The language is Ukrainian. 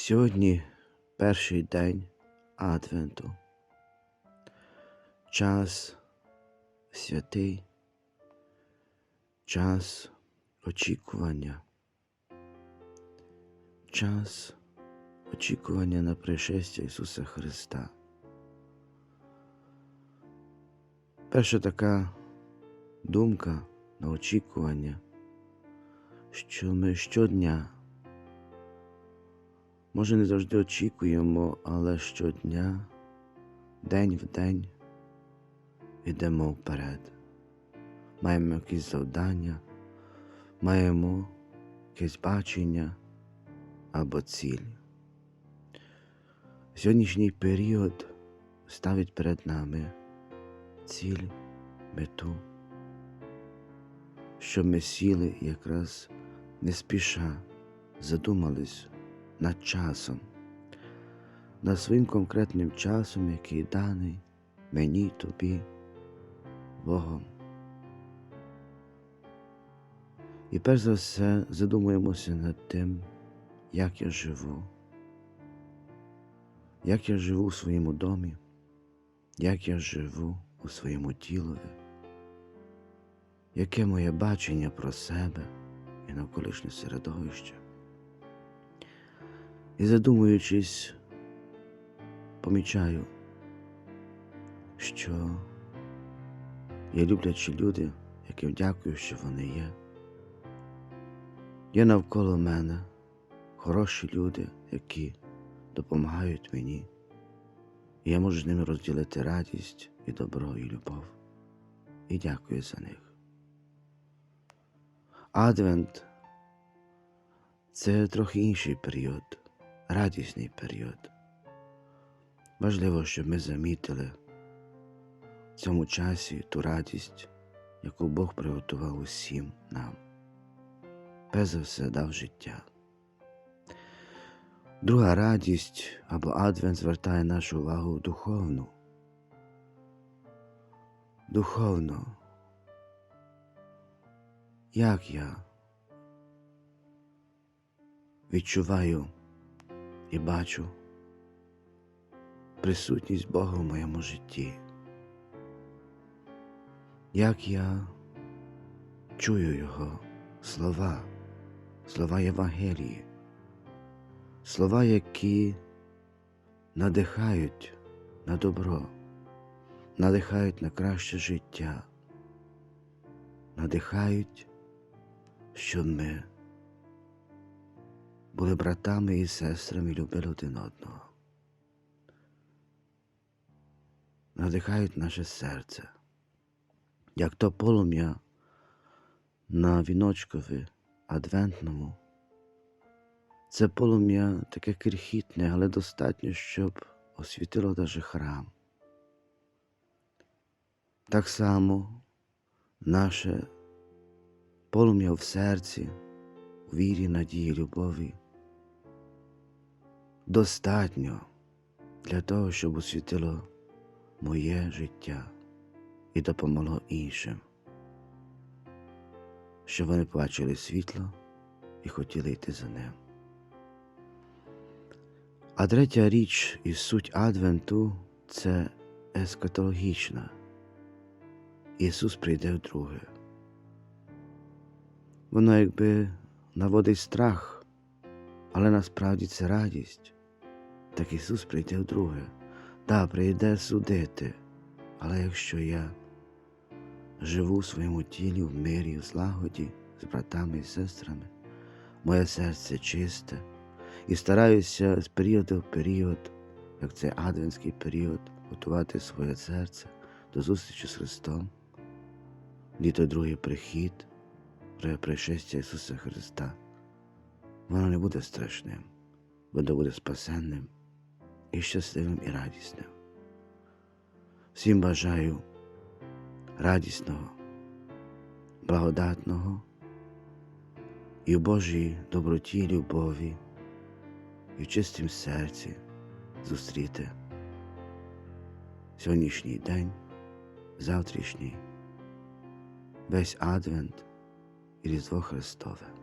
Сьогодні перший день Адвенту. Час святий, час очікування, час очікування на пришестя Ісуса Христа. Перша така думка на очікування, що ми щодня Може, не завжди очікуємо, але щодня, день в день йдемо вперед. Маємо якісь завдання, маємо якесь бачення або ціль. Сьогоднішній період ставить перед нами ціль, мету, щоб ми сіли якраз не спіша задумались над часом, над своїм конкретним часом, який даний мені, тобі, Богом. І перш за все задумуємося над тим, як я живу, як я живу у своєму домі, як я живу у своєму тілові, яке моє бачення про себе і навколишнє середовище. І задумуючись, помічаю, що є люблячі люди, яким дякую, що вони є. Є навколо мене хороші люди, які допомагають мені, і я можу з ними розділити радість і добро, і любов. І дякую за них. Адвент це трохи інший період радісний період. Важливо, щоб ми замітили в цьому часі ту радість, яку Бог приготував усім нам. Перш за все дав життя. Друга радість або адвент звертає нашу увагу духовну. Духовно. Як я відчуваю і бачу присутність Бога в моєму житті. Як я чую Його слова, слова Євангелії, слова, які надихають на добро, надихають на краще життя, надихають, щоб ми були братами і сестрами любили один одного. Надихають наше серце, як то полум'я на віночкові адвентному. Це полум'я таке крихітне, але достатньо, щоб освітило даже храм. Так само наше полум'я в серці, вірі, надії, любові достатньо для того, щоб освітило моє життя і допомогло іншим, щоб вони побачили світло і хотіли йти за ним. А третя річ і суть Адвенту це ескатологічна. Ісус прийде вдруге. Воно якби наводить страх, але насправді це радість так Ісус прийде вдруге. Да, прийде судити, але якщо я живу в своєму тілі в мирі, в злагоді з братами і сестрами, моє серце чисте і стараюся з періоду в період, як цей адвентський період, готувати своє серце до зустрічі з Христом, діто другий прихід, друге пришестя Ісуса Христа. Воно не буде страшним, воно буде спасенним і щасливим і радісним. Всім бажаю радісного, благодатного і в Божій доброті, любові і в чистім серці зустріти сьогоднішній день, завтрашній, весь Адвент і Різдво Христове.